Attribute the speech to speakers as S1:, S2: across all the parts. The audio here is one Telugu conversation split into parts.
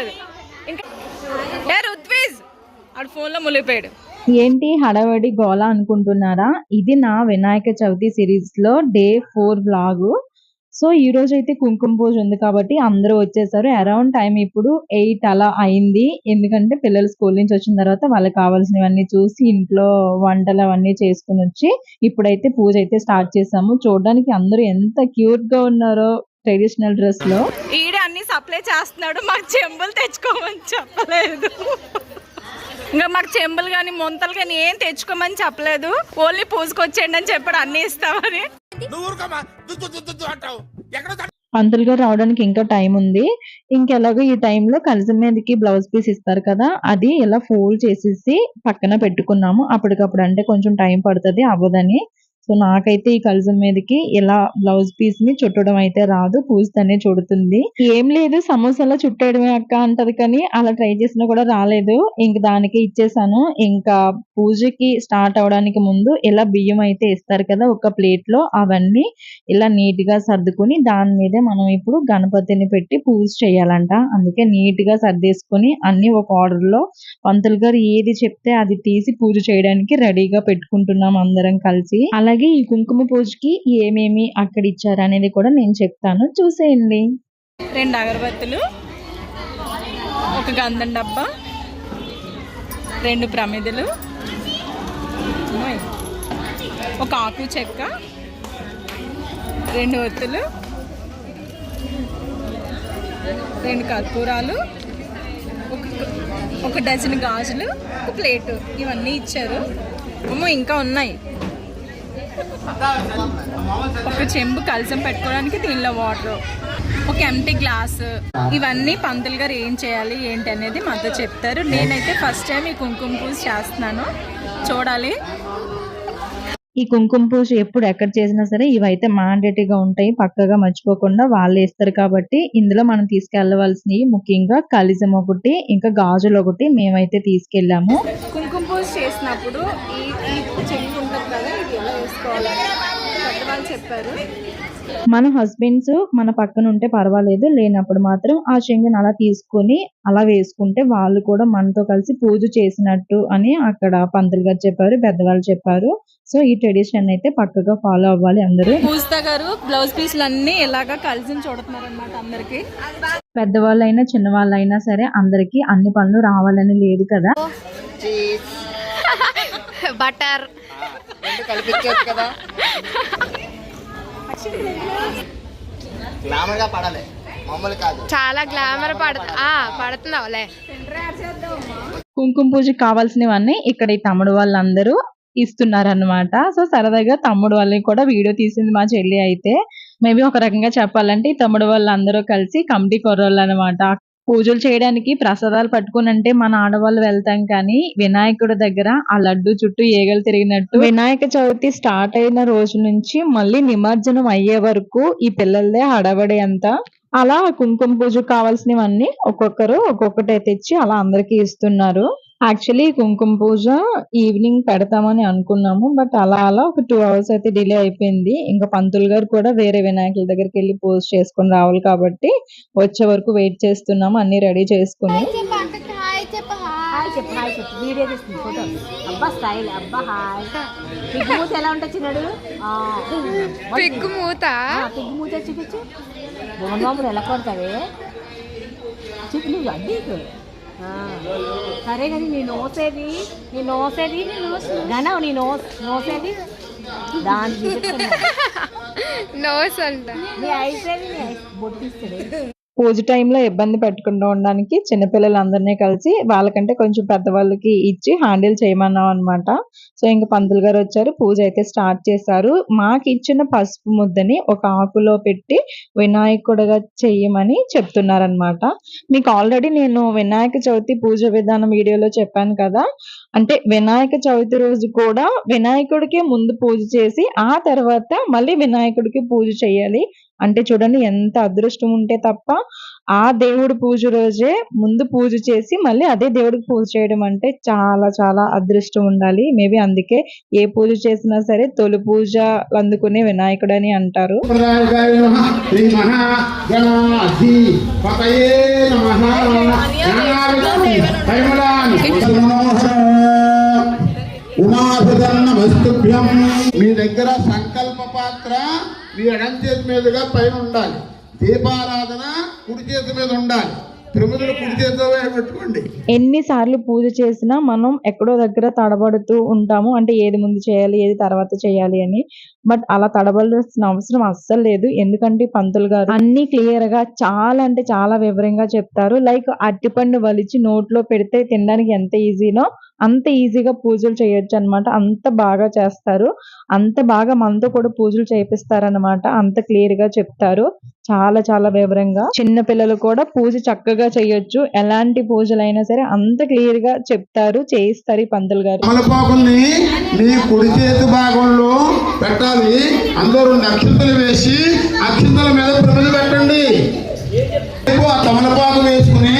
S1: లేదు ఇంకా ఆడు ఫోన్లో మునిగిపోయాడు.
S2: ఏంటి హడావడి గోల అనుకుంటున్నారా? ఇది నా వినాయక చవితి సిరీస్లో డే ఫోర్ బ్లాగ్ సో ఈ రోజు అయితే కుంకుమ పూజ ఉంది కాబట్టి అందరూ వచ్చేసారు. అరౌండ్ టైం ఇప్పుడు ఎయిట్ అలా అయింది. ఎందుకంటే పిల్లలు స్కూల్ నుంచి వచ్చిన తర్వాత వాళ్ళకి కావాల్సినవన్నీ చూసి ఇంట్లో వంటలు అవన్నీ చేసుకుని వచ్చి ఇప్పుడైతే పూజ అయితే స్టార్ట్ చేసాము. చూడడానికి అందరూ ఎంత క్యూట్గా ఉన్నారో ట్రెడిషనల్ డ్రెస్లో
S1: ఈడ సప్లై చేస్తున్నాడు మాకు చెంబులు తెచ్చుకోమని చెప్పలేదు. ఇంకా మాకు చెంబులు కానీ మొంతలు కానీ ఏం తెచ్చుకోమని చెప్పలేదు. ఓన్లీ పూజకొచ్చేయండి అని చెప్పాడు అన్ని ఇస్తామని.
S2: పంతులు గారు రావడానికి ఇంకా టైం ఉంది. ఇంకెలాగో ఈ టైంలో కలిసి మీదకి బ్లౌజ్ పీస్ ఇస్తారు కదా అది ఇలా ఫోల్డ్ చేసేసి పక్కన పెట్టుకున్నాము. అప్పటికప్పుడు అంటే కొంచెం టైం పడుతుంది అవ్వదని. సో నాకైతే ఈ కలసం మీదకి ఇలా బ్లౌజ్ పీస్ని చుట్టడం అయితే రాదు పూస్తనే చుడుతుంది. ఏం లేదు సమోసాలో చుట్టడమే అక్క అంటది కానీ అలా ట్రై చేసినా కూడా రాలేదు. ఇంక దానికి ఇచ్చేసాను. ఇంకా పూజకి స్టార్ట్ అవడానికి ముందు ఇలా బియ్యం అయితే ఇస్తారు కదా ఒక ప్లేట్లో అవన్నీ ఇలా నీట్గా సర్దుకుని దాని మీదే మనం ఇప్పుడు గణపతిని పెట్టి పూజ చేయాలంట. అందుకే నీట్గా సర్దేసుకుని అన్ని ఒక ఆర్డర్లో పంతులు గారు ఏది చెప్తే అది తీసి పూజ చేయడానికి రెడీగా పెట్టుకుంటున్నాం అందరం కలిసి. అలాగే ఈ కుంకుమ పూజకి ఏమేమి అక్కడ ఇచ్చారు అనేది కూడా నేను చెప్తాను. చూసేయండి.
S1: రెండు అగరబత్తులు ఒక గంధం డబ్బా రెండు ప్రమిదలు ఒక ఆకు చెక్క రెండు ఒత్తులు రెండు కర్పూరాలు ఒక ఒక డజన్ గాజులు ఒక ప్లేటు ఇవన్నీ ఇచ్చారు. అమ్మో ఇంకా ఉన్నాయి. ఒక చెంబు కలసం పెట్టుకోవడానికి దీనిలో వాటర్ ఒక ఎంటీ గ్లాస్ ఇవన్నీ పంతులు గారు ఏం చేయాలి ఏంటి అనేది మాతో చెప్తారు. నేనైతే ఫస్ట్ టైం ఈ కుంకుమ పూజ చేస్తున్నాను. చూడాలి.
S2: ఈ కుంకుమ పూజ ఎప్పుడు ఎక్కడ చేసినా సరే ఇవైతే mandatory గా ఉంటాయి పక్కగా మర్చిపోకుండా వాళ్ళు వేస్తారు కాబట్టి ఇందులో మనం తీసుకెళ్ళవలసినవి ముఖ్యంగా కలిసం ఒకటి ఇంకా గాజులు ఒకటి మేమైతే తీసుకెళ్ళాము.
S1: కుంకుమ పూజ చేసినప్పుడు ఈ ఈ చెంబు ఉంటుంది కదా ఇది పెద్దవాళ్ళు చెప్పారు
S2: మన హస్బెండ్స్ మన పక్కన ఉంటే పర్వాలేదు లేనప్పుడు మాత్రం ఆ చెంగుని అలా తీసుకొని అలా వేసుకుంటే వాళ్ళు కూడా మనతో కలిసి పూజ చేసినట్టు అని అక్కడ పంతులు గారు చెప్పారు పెద్దవాళ్ళు చెప్పారు. సో ఈ ట్రెడిషన్ అయితే పక్కగా ఫాలో అవ్వాలి అందరూ.
S1: పూజిత గారు బ్లౌజ్ పీసులు అన్ని ఇలాగా కలిసి చూడుతున్నారు అనమాట అందరికి.
S2: పెద్దవాళ్ళైనా చిన్నవాళ్ళైనా సరే అందరికి అన్ని పనులు రావాలని లేదు కదా.
S3: బటర్
S4: రెండు కలిపించవచ్చు కదా. గ్లామర్గా పడాలి. మామూలు కాదు.
S3: చాలా గ్లామర్ పడ ఆ, పడుతున్నావులే
S2: కుంకుమ పూజకి కావాల్సినవన్నీ ఇక్కడ ఈ తమ్ముడు వాళ్ళందరూ ఇస్తున్నారన్నమాట. సో సరదాగా తమ్ముడు వాళ్ళని కూడా వీడియో తీసింది మా చెల్లి అయితే. మేబీ ఒక రకంగా చెప్పాలంటే ఈ తమ్ముడు వాళ్ళందరూ కలిసి కమిటీ కుర్రోళ్ళు అనమాట పూజలు చేయడానికి ప్రసాదాలు పట్టుకుని అంటే మన ఆడవాళ్ళు వెళ్తాం కానీ వినాయకుడి దగ్గర ఆ లడ్డు చుట్టూ ఏగలు తిరిగినట్టు వినాయక చవితి స్టార్ట్ అయిన రోజు నుంచి మళ్ళీ నిమజ్జనం అయ్యే వరకు ఈ పిల్లలదే హడావడి అంతా. అలా కుంకుమ పూజకు కావాల్సినవన్నీ ఒక్కొక్కరు ఒక్కొక్కటే తెచ్చి అలా అందరికి ఇస్తున్నారు. యాక్చువల్లీ కుంకుమ పూజ ఈవినింగ్ పెడతామని అనుకున్నాము బట్ అలా అలా ఒక టూ అవర్స్ అయితే డిలే అయిపోయింది. ఇంకా పంతులు గారు కూడా వేరే వినాయకుల దగ్గరికి వెళ్ళి పూజ చేసుకొని రావాలి కాబట్టి వచ్చే వరకు వెయిట్ చేస్తున్నాము అన్ని రెడీ చేసుకుని.
S3: చూపించు సరే కానీ నీ నోసేది నీ నోసేది గనవ్ నీ నోస్ నోసేది? దాని
S5: నోస్ అంట.
S3: నీ ఐసేది నీ ఐస్ బొట్టిస్తుంది
S2: పూజ టైంలో ఇబ్బంది పెట్టకుండా ఉండడానికి చిన్నపిల్లలందరినీ కలిసి వాళ్ళకంటే కొంచెం పెద్దవాళ్ళకి ఇచ్చి హ్యాండిల్ చేయమన్నాం అనమాట సో ఇంకా పంతులు గారు వచ్చారు పూజ అయితే స్టార్ట్ చేశారు. మాకు ఇచ్చిన పసుపు ముద్దని ఒక ఆకులో పెట్టి వినాయకుడిగా చెయ్యమని చెప్తున్నారనమాట మీకు ఆల్రెడీ నేను వినాయక చవితి పూజ విధానం వీడియోలో చెప్పాను కదా. అంటే వినాయక చవితి రోజు కూడా వినాయకుడికి ముందు పూజ చేసి ఆ తర్వాత మళ్ళీ వినాయకుడికి పూజ చేయాలి అంటే చూడండి ఎంత అదృష్టం ఉంటే తప్ప ఆ దేవుడి పూజ రోజే ముందు పూజ చేసి మళ్ళీ అదే దేవుడికి పూజ చేయడం అంటే చాలా చాలా అదృష్టం ఉండాలి. మేబీ అందుకే ఏ పూజ చేసినా సరే తొలి పూజ అందుకునే వినాయకుడు అని అంటారు
S5: మీ దగ్గర సంకల్ప పాత్ర మీ ఎడం చేతి మీదుగా పైన ఉండాలి. దీపారాధన కుడి చేతి మీద ఉండాలి.
S2: ఎన్నిసార్లు పూజ చేసినా మనం ఎక్కడో దగ్గర తడబడుతూ ఉంటాము. అంటే ఏది ముందు చేయాలి ఏది తర్వాత చేయాలి అని. బట్ అలా తడబడాల్సిన అవసరం అస్సలు లేదు. ఎందుకంటే పంతులు గారు అన్ని క్లియర్గా చాలా అంటే చాలా వివరంగా చెప్తారు. లైక్ అరటిపండు వలిచి నోట్లో పెడితే తినడానికి ఎంత ఈజీనో అంత ఈజీగా పూజలు చేయొచ్చు అన్నమాట. అంత బాగా చేస్తారు. అంత బాగా మనతో కూడా పూజలు చేపిస్తారనమాట అంత క్లియర్గా చెప్తారు. చాలా చాలా వివరంగా. చిన్న పిల్లలు కూడా పూజ చక్కగా చేయొచ్చు. ఎలాంటి పూజలైనా సరే అంత క్లియర్గా చెప్తారు చేయిస్తారు ఈ పంతులు గారు.
S5: తమలపాకుల్ని మీ కుడి చేతి భాగంలో పెట్టాలి. అందరూ రెండు అక్షింతలు వేసి అక్షింతల మీద ప్రజలు పెట్టండి. ఆ తమలపాకు వేసుకుని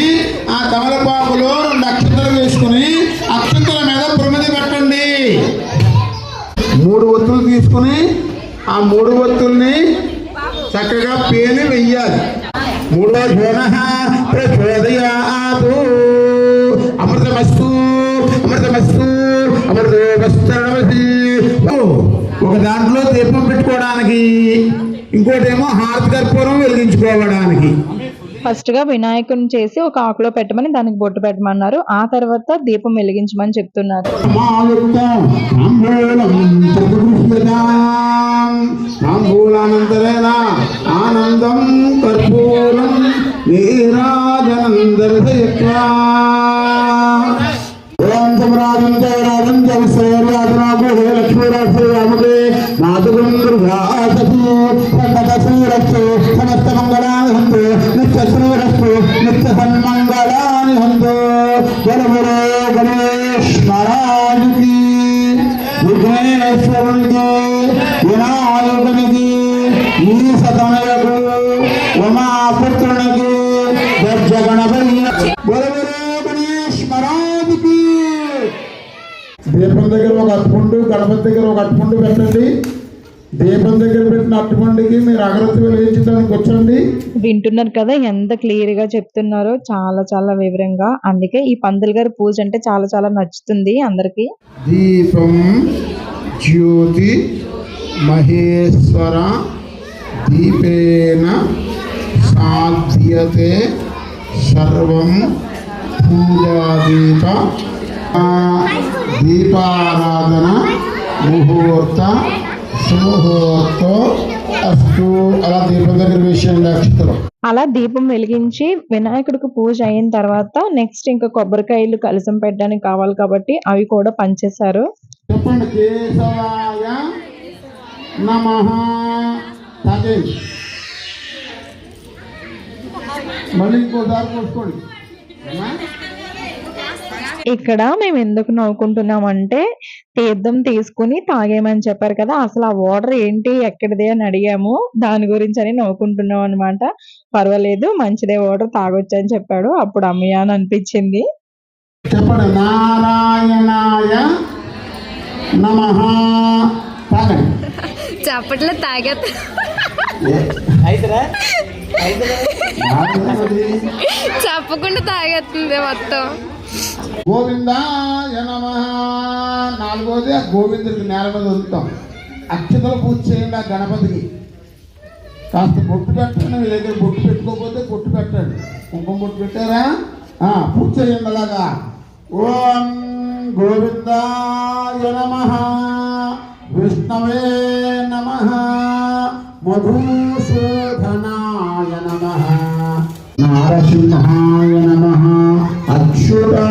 S5: ఆ తమలపాకులో రెండు అక్షంతలు వేసుకుని అక్షంతల మీద ప్రమిది పెట్టండి. మూడు ఒత్తులు తీసుకుని ఆ మూడు ఒత్తుల్ని చక్కగా పేని వెయ్యాలి. మూడో జోన ప్రచోదయాదు అమృతమస్తు అమృతమస్తు అమృతమస్తు ఒక దాంట్లో దీపం పెట్టుకోవడానికి ఇంకోటేమో హారతి కర్పూరం వెలిగించుకోవడానికి.
S2: ఫస్ట్గా వినాయకుడిని చేసి ఒక ఆకులో పెట్టమని దానికి బొట్టు పెట్టమన్నారు. ఆ తర్వాత దీపం వెలిగించమని చెప్తున్నారు.
S5: ఆనందం కర్పూరం నీరాజనం దర్శయత్వా రాముడే నిత్య శ్రీరక్షు నిత్య సన్మంగళాని హంతు గణమురే గణేష్ మహారాజుకి ವಿನಾಯಕನಿಗೆ ಈ ఈ ಉಮಾಪುತ್ರನಿಗೆ ఉమాపుత్రునికి గర్జ గణపతి గొడవరే గణేష్ మహారాజుకి దీపం దగ్గర ఒక అట్టుపండు గణపతి దగ్గర ఒక అట్టుపండు పెట్టండి. దీపం దగ్గర పెట్టిన అట్టుపండుకి మీరు అగరత్తి వెలిగించడానికి వచ్చండి.
S2: వింటున్నారు కదా ఎంత క్లియర్గా చెప్తున్నారో చాలా చాలా వివరంగా. అందుకే ఈ పంతులు గారి పూజ అంటే చాలా చాలా నచ్చుతుంది అందరికి.
S5: దీపం జ్యోతి మహేశ్వర దీపేన సాధ్యతే సర్వం పూజాదీప దీపారాధన ముహూర్త అలా దీపం
S2: వెలిగించి వినాయకుడికి పూజ అయిన తర్వాత నెక్స్ట్ ఇంకా కొబ్బరికాయలు కలసం పెట్టడానికి కావాలి కాబట్టి అవి కూడా పంచేశారు.
S5: మళ్ళీ ఇంకోసారి
S2: ఇక్కడ మేము ఎందుకు నవ్వుకుంటున్నామంటే తీర్థం తీసుకుని తాగేమని చెప్పారు కదా అసలు ఆ వాటర్ ఏంటి ఎక్కడిది అని అడిగాము. దాని గురించి అని నవ్వుకుంటున్నాం అనమాట పర్వాలేదు మంచిదే వాటర్ తాగొచ్చు అని చెప్పాడు. అప్పుడు అమ్మయ్య అని అనిపించింది.
S5: చెప్పండి. నారాయణాయ నమ.
S1: చప్పట్లో. చెప్పకుండా తాగేస్తుంది మొత్తం.
S5: గోవిందాయ నమ. నాలుగోది గోవిందుడికి నేల మీద వదులుతాం. అక్షతలు పూజ చేయండి ఆ గణపతికి. కాస్త బొట్టు పెట్టండి మీ దగ్గర బొట్టు పెట్టుకోకపోతే బొట్టు పెట్టండి కుంకుమ బొట్టు పెట్టారా? ఆ, పూజ చేయండి అలాగా. ఓం గోవిందాయ నమ. విష్ణవే నమ. మధుసూధనాయ నమ. నారసింహాయ నమ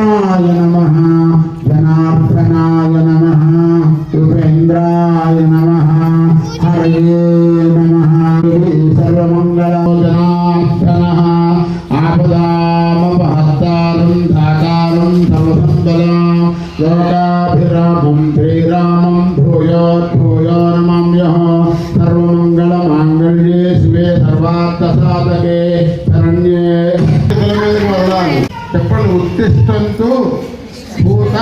S5: ఉత్తిష్టంతో భూత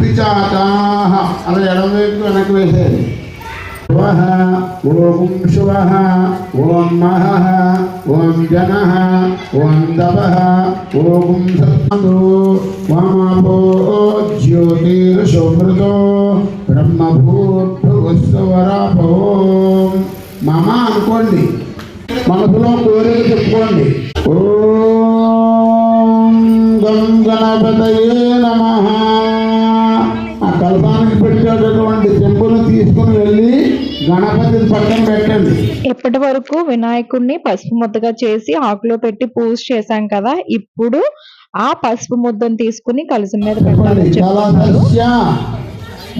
S5: పిచాచాహ. అలా ఎడమవైపు వెనక్కి వేసేది శువః ఓం శివ ఓం మహ ఓం జన ఓం దవ ఓం సత్సందో వామపో జ్యోతిర్షమృతో బ్రహ్మభూర్భువస్వరాపో మమ అనుకోండి. మనసులో కోరిక చెప్పుకోండి. ఓ గం గణపతయే నమః. ఆ కల్పానికి పెట్టేటటువంటి చెంబును తీసుకుని వెళ్ళి గణపతి పక్కన పెట్టండి.
S2: ఇప్పటి వరకు వినాయకుడిని పసుపు ముద్దగా చేసి ఆకులో పెట్టి పూజ చేశాం కదా ఇప్పుడు ఆ పసుపు ముద్దను తీసుకుని కలసం మీద పెట్టాలని చెప్తున్నారు.
S5: కలశస్య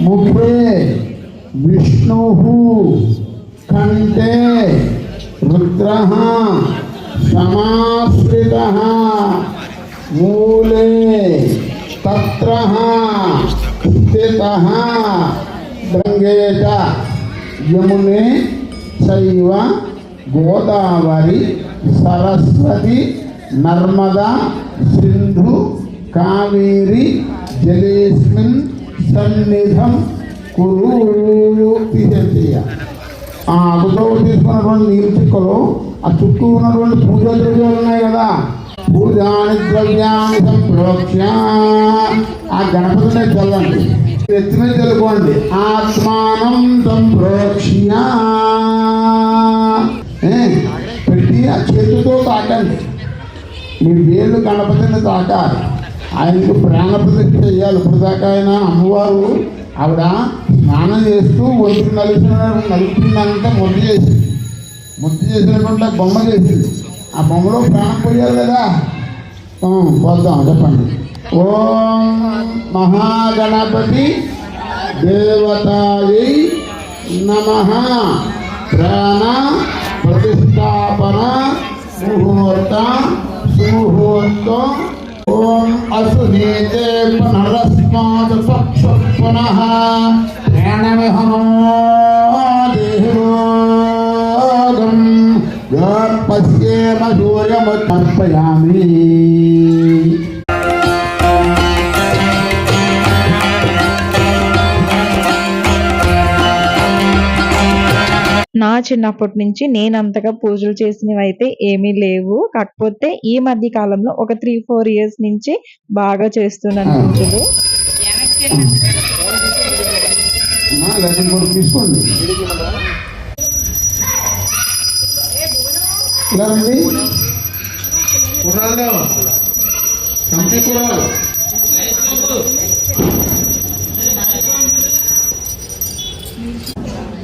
S5: ముఖే విష్ణు కంఠే రుద్ర సమాశ్రిత. మూలే తత్ర స్థిత గంగే యమునే శైవ గోదావరి సరస్వతి నర్మదా సింధు కావేరి జలేస్మిన్ సన్నిధం కురు తీసేయ ఆ ఆకుతో తీసుకున్నటువంటి నీరు చిక్కలో ఆ చుట్టూ ఉన్నటువంటి పూజా పూజాని ద్రవ్యాన్ని సంప్రోక్ష ఆ గణపతిని చల్లండి ఎత్తి మీద చల్లుకోండి ఆత్మానం సంప్రోక్ష్య పెట్టి ఆ చేతితో తాకండి. మీ వేళ్ళు గణపతిని తాకాలి. ఆయనకు ప్రాణ ప్రతిష్ఠ చేయాలి. ఇప్పుడు దాకా ఆయన అమ్మవారు ఆవిడ స్నానం చేస్తూ ఒంటికి నలిపిన నలుపుతుందంతా ముద్ద చేసింది. ముద్ద చేసినటువంటి బొమ్మ చేసింది. ఆ బొమ్మలో ప్రాణం పోయారు కదా. ఆ, పోద్దాం చెప్పండి ఓం మహాగణపతి దేవతాయై నమ ప్రాణ ప్రతిష్టాపన ముహూర్త సుముహూర్తం ఓం అసునీతే పునరస్మాత్ పక్ష పునః ప్రాణమిహనో దేహోగం పశ్యేమ సూర్యముత్పయామి
S2: నా చిన్నప్పటి నుంచి నేను అంతగా పూజలు చేసినవి అయితే ఏమీ లేవు. కాకపోతే ఈ మధ్య కాలంలో ఒక త్రీ ఫోర్ ఇయర్స్ నుంచి బాగా చేస్తున్నాను పూజలు.
S5: తీసుకోండి.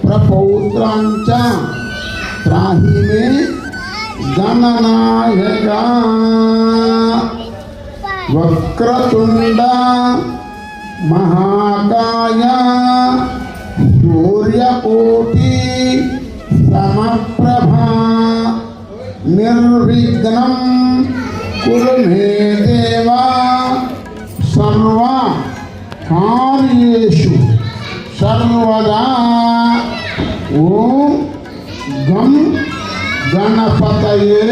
S5: ఇలా రండి కుర్రాళ్ళు కంపెనీ కుర్రాళ్ళు ప్రపౌత్రాంచ త్రాహి మే గణనాయక వక్రతుండ మహాకాయ సూర్యకోటి సమప్రభ నిర్విఘ్నం కురు ఓం గం గణపతయే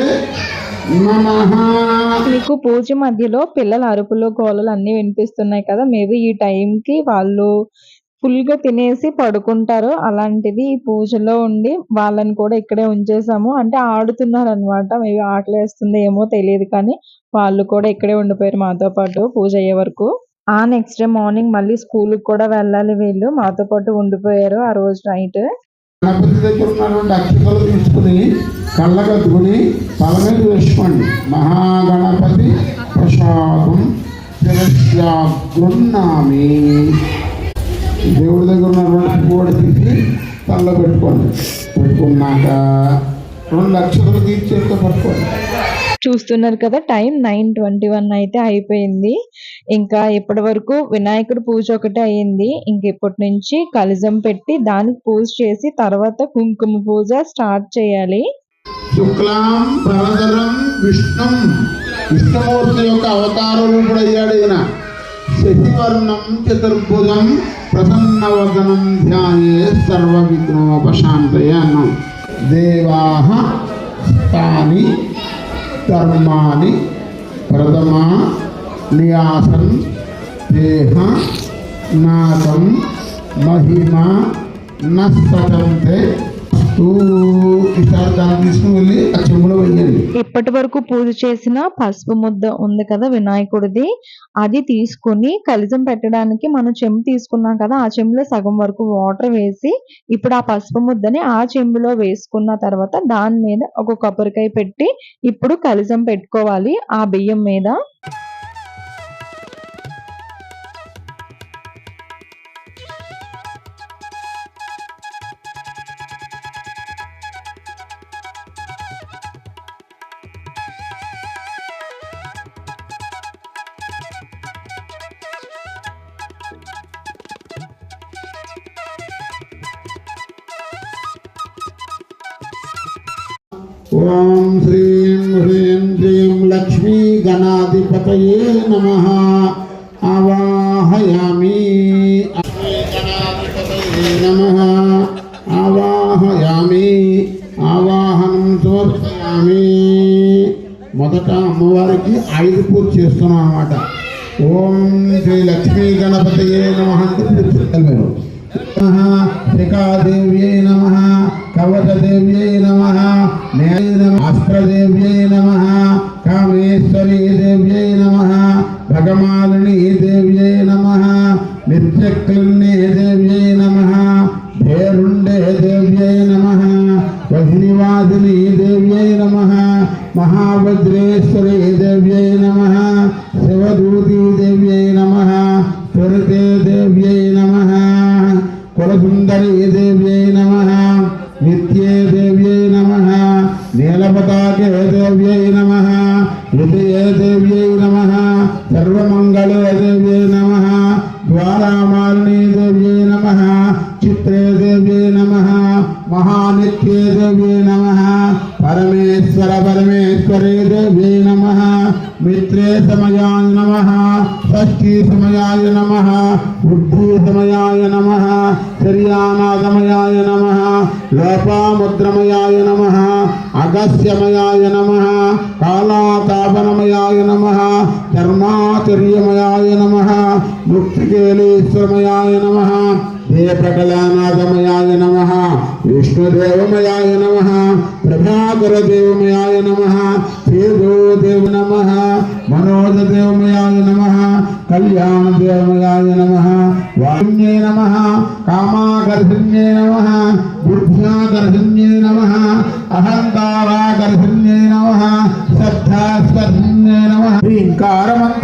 S2: మీకు పూజ మధ్యలో పిల్లల అరుపులు గోలలు అన్ని వినిపిస్తున్నాయి కదా? మేబీ ఈ టైంకి వాళ్ళు ఫుల్గా తినేసి పడుకుంటారు. అలాంటిది ఈ పూజలో ఉండి వాళ్ళని కూడా ఇక్కడే ఉంచేసాము. అంటే ఆడుతున్నారు అనమాట మేబీ ఆకలి వేస్తుంది ఏమో తెలియదు కానీ వాళ్ళు కూడా ఇక్కడే ఉండిపోయారు మాతో పాటు పూజ అయ్యే వరకు. ఆ నెక్స్ట్ డే మార్నింగ్ మళ్ళీ స్కూల్కి కూడా వెళ్ళాలి వీళ్ళు. మాతో పాటు ఉండిపోయారు ఆ రోజు నైట్
S5: గణపతి దగ్గర ఉన్నటువంటి అక్షతలు తీసుకుని కళ్ళగద్దుకుని తల మీద వేసుకోండి. మహాగణపతి ప్రసాదం శిరస్యాగృన్నామి దేవుడి దగ్గర ఉన్నటువంటి పువ్వుడు తీసి తల్ల పెట్టుకోండి. పెట్టుకున్నాక రెండు అక్షతలు తీర్చేస్తే పట్టుకోండి.
S2: చూస్తున్నారు కదా టైం నైన్ ట్వంటీ వన్ అయితే అయిపోయింది. ఇంకా ఇప్పటి వరకు వినాయకుడు పూజ ఒకటి అయ్యింది ఇంక ఇప్పటి నుంచి కలిజం పెట్టి దానికి పూజ చేసి తర్వాత కుంకుమ పూజ స్టార్ట్ చేయాలి.
S5: శుక్లాం భరధరం విష్ణుం. విష్ణుమూర్తి యొక్క అవతార రూపుడు అయ్యాడు ఈయన. శశివర్ణం చతుర్భుజం ప్రసన్నవదనం ధ్యాయే సర్వ విఘ్నోపశాంతయ అన్నాం. దేవాహ తాని कर्माणि प्रथमा नियासन देह नादम महिमा न सदंते
S2: ఇప్పటి వరకు పూజ చేసిన పసుపు ముద్ద ఉంది కదా వినాయకుడిది. అది తీసుకుని కలిజం పెట్టడానికి మనం చెంబు తీసుకున్నాం కదా ఆ చెంబులో సగం వరకు వాటర్ వేసి ఇప్పుడు ఆ పసుపు ముద్దని ఆ చెంబులో వేసుకున్న తర్వాత దాని మీద ఒక కొబ్బరికాయ పెట్టి ఇప్పుడు కలిజం పెట్టుకోవాలి ఆ బియ్యం మీద.
S5: ఓం శ్రీం హ్రీం శ్రీం లక్ష్మీ గణాధిపతయే నమ. ఆవాహయామి. నమ ఆవాహయామి. ఆవాహనం సమర్పయామి మొదట అమ్మవారికి ఐదు పూజ చేస్తున్నాం అనమాట ఓం శ్రీ లక్ష్మీ గణపతయే నమ అంటే పూజ చేయాలి మీరు నమః. భగవతదేవ్యై నమ అస్త్రదేవ్యై నమ పరమేశ్వర పరమేశ్వరే దేవే నమ మిత్రే సమయాయ నమ షష్ఠీ సమయాయ నమ బుద్ధి సమయాయ నమ శర్యానాదమయాయ నమ లోపాముద్రమయాయ నమ అగస్యమయాయ నమ కాళాతాపనమయాయ నమ ధర్మాచర్యమయాయ నమ ముక్తికేళేశ్వరమయాయ నమ దేవకళానాథమయాయ నమ విష్ణుదేవమయాయ నమ ప్రభాకరదేవమయాయ నమ తేజోదేవ నమ మనోజదేవమయాయ నమ కళ్యాణదేవమయాయ నమ వాణ్యే నమ కామాకర్షణ్యే నమ బుద్ధ్యాకర్షణ్యే నమ అహంకారాకర్షణ్యే నమ శ్రద్ధాస్పర్శన్యే నమ హ్రీంకారమంత్రాయ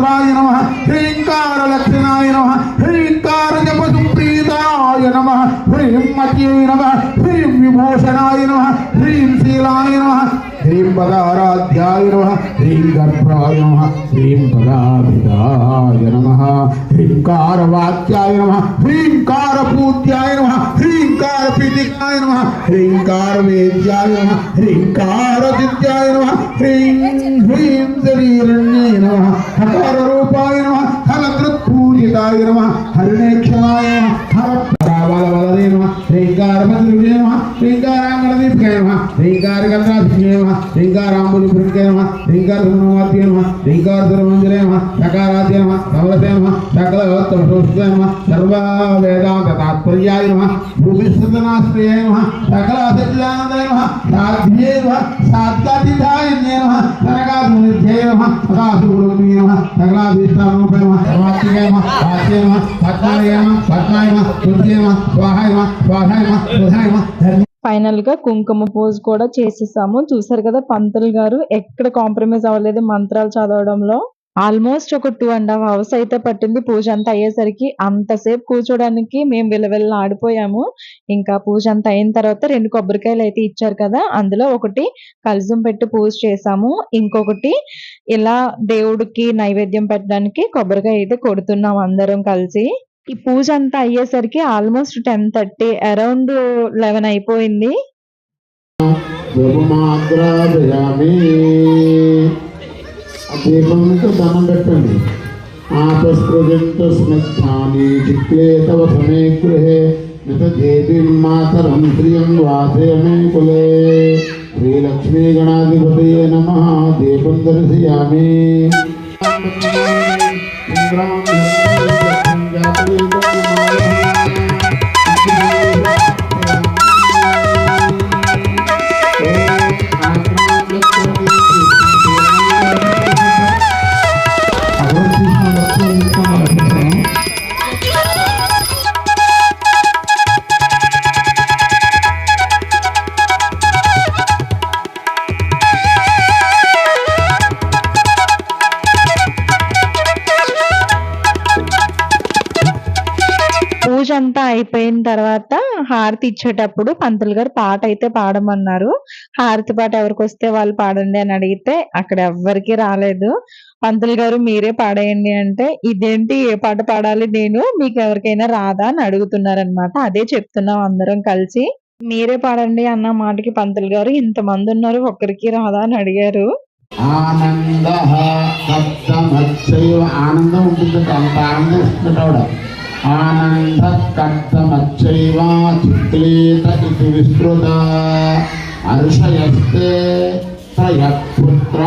S5: Armando Guillermo నమ హ్రీంకారాంగణదీపికాయ నమ. హ్రీంకార గంధాభిషే నమ. హ్రీంకారాంబులి భృంకే నమ. హ్రీంకార నమ. హ్రీంకార నమ. సకారాద్య నమ. సమరసే నమ. సకల వస్త్ర నమ. సర్వ వేదాంత తాత్పర్యాయ నమ. భూమిశ్రుతనాశ్రయాయ నమ. సకల సచ్చిదానందాయ నమ. సాధ్యే నమ సాధ్యాతీతాయ నమ. సనకాధునిధ్యే నమ. సదాశివుడుమి నమ. సకలాభీష్టానోపయ నమ. సర్వాత్మికాయ నమ. వాచ్య నమ. పద్మాయ నమ. పద్మాయ నమ. తుల్యే నమ. స్వాహాయ నమ. స్వాహాయ నమ. బుధాయ నమ.
S2: ఫైనల్గా కుంకుమ పూజ కూడా చేసేసాము. చూసారు కదా పంతులు గారు ఎక్కడ కాంప్రమైజ్ అవ్వలేదు మంత్రాలు చదవడంలో. ఆల్మోస్ట్ ఒక టూ అండ్ హాఫ్ అవర్స్ అయితే పట్టింది పూజ అంతా అయ్యేసరికి. అంతసేపు కూర్చోడానికి మేము విలవిల్ల ఆడిపోయాము. ఇంకా పూజ అంతా అయిన తర్వాత రెండు కొబ్బరికాయలు అయితే ఇచ్చారు కదా అందులో ఒకటి కలిసం పెట్టి పూజ చేసాము. ఇంకొకటి ఇలా దేవుడికి నైవేద్యం పెట్టడానికి కొబ్బరికాయ అయితే కొడుతున్నాం అందరం కలిసి. ఈ పూజ అంతా అయ్యేసరికి almost ten thirty around eleven అయిపోయింది.
S5: దీపంతో దండం పెట్టండి. ఆపస్పృజంత స్నిగ్ధాని చిత్రే తవ సమే గృహే దేవీం మాతరం శ్రియం వాసయమే కులే. శ్రీలక్ష్మీ గణాధిపతయే నమ దీపం దర్శయామి. ఇంద్రాం
S2: హారతి ఇచ్చేటప్పుడు పంతులు గారు పాట అయితే పాడమన్నారు. హారతి పాట ఎవరికి వస్తే వాళ్ళు పాడండి అని అడిగితే అక్కడ ఎవ్వరికి రాలేదు. పంతులు గారు మీరే పాడేయండి అంటే ఇదేంటి? ఏ పాట పాడాలి నేను? మీకు ఎవరికైనా రాదా? అని అడుగుతున్నారనమాట అదే చెప్తున్నాం అందరం కలిసి. మీరే పాడండి అన్న మాటకి పంతులు గారు ఇంతమంది ఉన్నారు ఒక్కరికి రాదా? అని అడిగారు.
S5: ఆనందం ఉంటుంది అంత ఆనందం ఇస్తుంది ఆవిడ ఆనంద ఇది విస్తృత అర్షయస్తే త్రయపుత్ర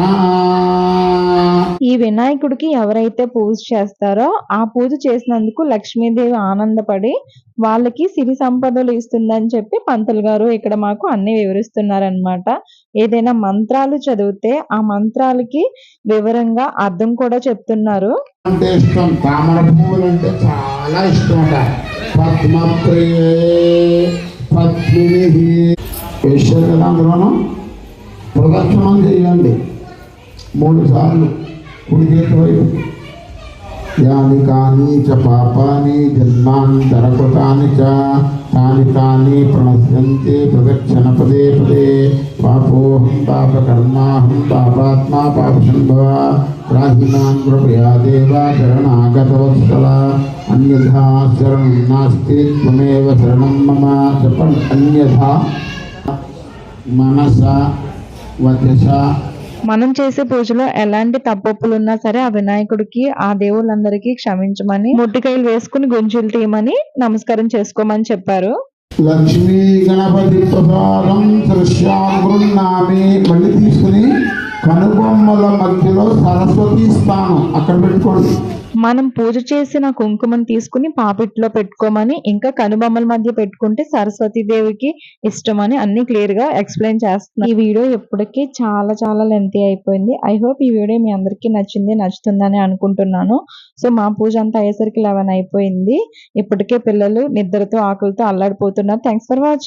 S2: ఈ వినాయకుడికి ఎవరైతే పూజ చేస్తారో ఆ పూజ చేసినందుకు లక్ష్మీదేవి ఆనందపడి వాళ్ళకి సిరి సంపదలు ఇస్తుందని చెప్పి పంతులు గారు ఇక్కడ మాకు అన్ని వివరిస్తున్నారనమాట ఏదైనా మంత్రాలు చదివితే ఆ మంత్రాలకి వివరంగా అర్థం కూడా చెప్తున్నారు.
S5: అంటే ఇష్టం. తామర పువ్వులు అంటే చాలా ఇష్టం అట పద్మప్రియే పద్మిని కదా అందులోనూ ప్రదక్షిణం చేయండి. మూడు సార్లు. उड़िदेतवै यानि कानि च पापानि जन्मान्तरकृतानि च, तानि तानि प्रणश्यन्ते प्रगच्छन पदे। पदे पापोऽहं पापकर्माहं पापात्मा पापशम्भव प्राहिमान् कृपया देव शरणागतवत्सल अन्यथा शरणं नास्ति, त्वमेव शरणं मम। जपन् अन्यथा। मनसा, वचसा
S2: మనం చేసే పూజలో ఎలాంటి తప్పొప్పులు ఉన్నా సరే ఆ వినాయకుడికి ఆ దేవుళ్ళందరికీ క్షమించమని ముట్టికాయలు వేసుకుని గుంజులు తీయమని నమస్కారం చేసుకోమని చెప్పారు.
S5: లక్ష్మీ గణపతి ప్రసాదం సృశ్యామృన్నామి మళ్ళీ తీసుకుని కనుబొమ్మల మధ్యలో సరస్వతి స్థానం అక్కడ పెట్టుకోండి.
S2: మనం పూజ చేసిన కుంకుమను తీసుకుని పాపిట్లో పెట్టుకోమని ఇంకా కనుబొమ్మల మధ్య పెట్టుకుంటే సరస్వతి దేవికి ఇష్టమని అన్ని క్లియర్గా ఎక్స్ప్లెయిన్ చేస్తున్నాను ఈ వీడియో ఇప్పటికీ చాలా చాలా లెంతీ అయిపోయింది. ఐ హోప్ ఈ వీడియో మీ అందరికీ నచ్చింది నచ్చుతుందని అనుకుంటున్నాను. సో మా పూజ అంతా అయ్యేసరికి లెవెన్ అయిపోయింది. ఇప్పటికే పిల్లలు నిద్రతో ఆకులతో అల్లాడిపోతున్నారు. Thanks for watching